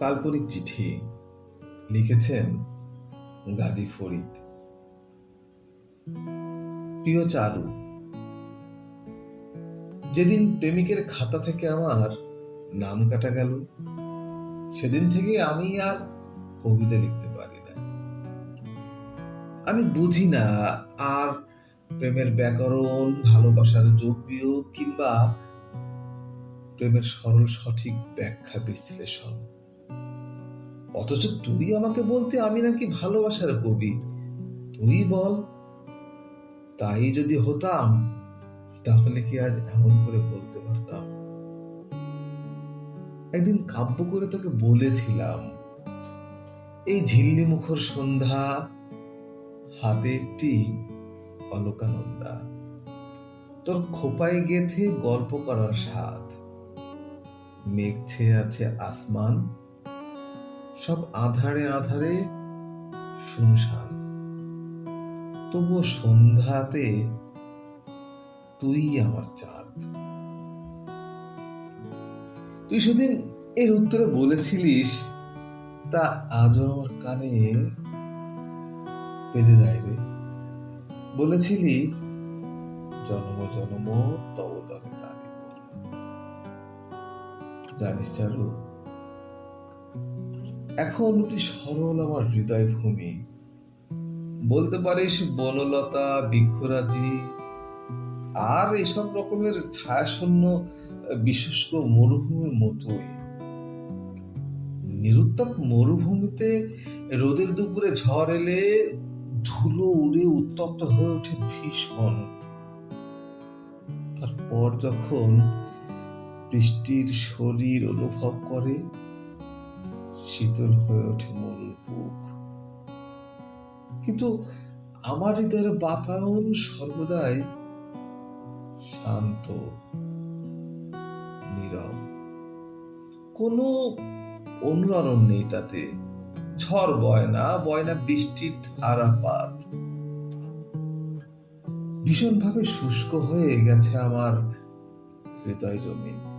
কাল্পনিক চিঠি লিখেছেন গাজী ফরিদ। প্রিয় চারু যেদিন প্রেমিকের খাতা থেকে আমার নাম কাটা গেল, সেদিন থেকে আমি আর কবিতা লিখতে পারি না। আমি বুঝি না আর প্রেমের ব্যাকরণ, ভালোবাসার যোগ বিয়োগ কিংবা প্রেমের সরল সঠিক ব্যাখ্যা বিশ্লেষণ অথচ তুই আমাকে বলতে আমি নাকি ভালোবাসার কবি। তুই বল। তাই যদি হতাম, তাহলে কি আজ এমন করে বলতে পারতাম? একদিন কাব্য করে তোকে বলেছিলাম, এই ঝিল্লি মুখর সন্ধ্যা হাতে একটি অলকানন্দা। তোর খোপায় গেথে গল্প করার স্বাদ। মেঘ ছেয়ে আছে আসমান সব আধারে আধারে শুনশান। তবুও সন্ধ্যাতে তুই আমার চাঁদ। তুই সেদিন এর উত্তরে বলেছিলিস, তা আজও আমার কানে বেঁধে দেয় রে। বলেছিলিস, জন্ম জন্ম, তবে জানিস চারু? এখন অতি সরল আমার হৃদয় ভূমি। বলতে পারিস, বনলতা, বৃক্ষরাজি, আর এসব রকমের ছায়াশূন্য, বিশুষ্ক মরুভূমির মতোই। নিরুত্তাপ মরুভূমিতে রোদের দুপুরে ঝড় এলে ধুলো উড়ে উত্তপ্ত হয়ে ওঠে ভীষণ তারপর যখন বৃষ্টির শরীর অনুভব করে শীতল হয়ে ওঠে মরুর বুক। কিন্তু আমার হৃদয়ের বাতায়ন সর্বদাই শান্ত, নীরব। কোনো অনুরণন নেই তাতে। ঝড় বয় না বয় না বৃষ্টির ধারাপাত। ভীষণভাবে শুষ্ক হয়ে গেছে আমার হৃদয় জমিন।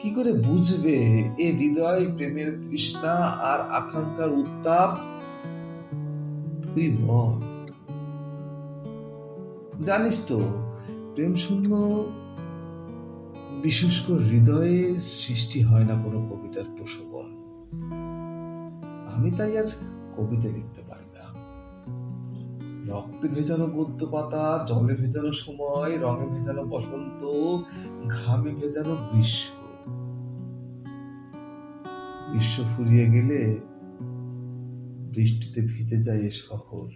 কি করে বুঝবে এ হৃদয়, প্রেমের তৃষ্ণা আর আকাঙ্ক্ষার উত্তাপ? তুই বল। জানিস তো প্রেম শূন্য বিশুষ্ক হৃদয়ে সৃষ্টি হয় না কোনো কবিতার প্রসবন আমি তাই আজ কবিতা লিখতে পারি না। রক্তে ভেজানো গদ্য পাতা জলে ভেজানো সময়, রঙে ভেজানো বসন্ত, ঘামে ভেজানো গ্রীষ্ম। গ্রীষ্ম ফুরিয়ে গেলে বৃষ্টিতে ভিজে যায় এ শহর।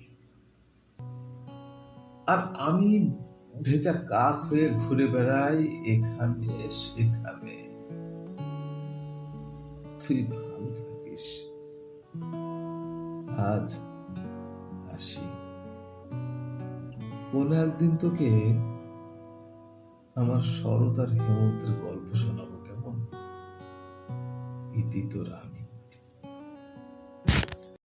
আর আমি ভেজা কাক হয়ে ঘুরে বেড়াই এখানে সেখানে। তুই ভালো থাকিস। আজ আসি। কোন একদিন তোকে আমার শরৎ আর হেমন্তের গল্প শোনাবো। ইতি তো রাম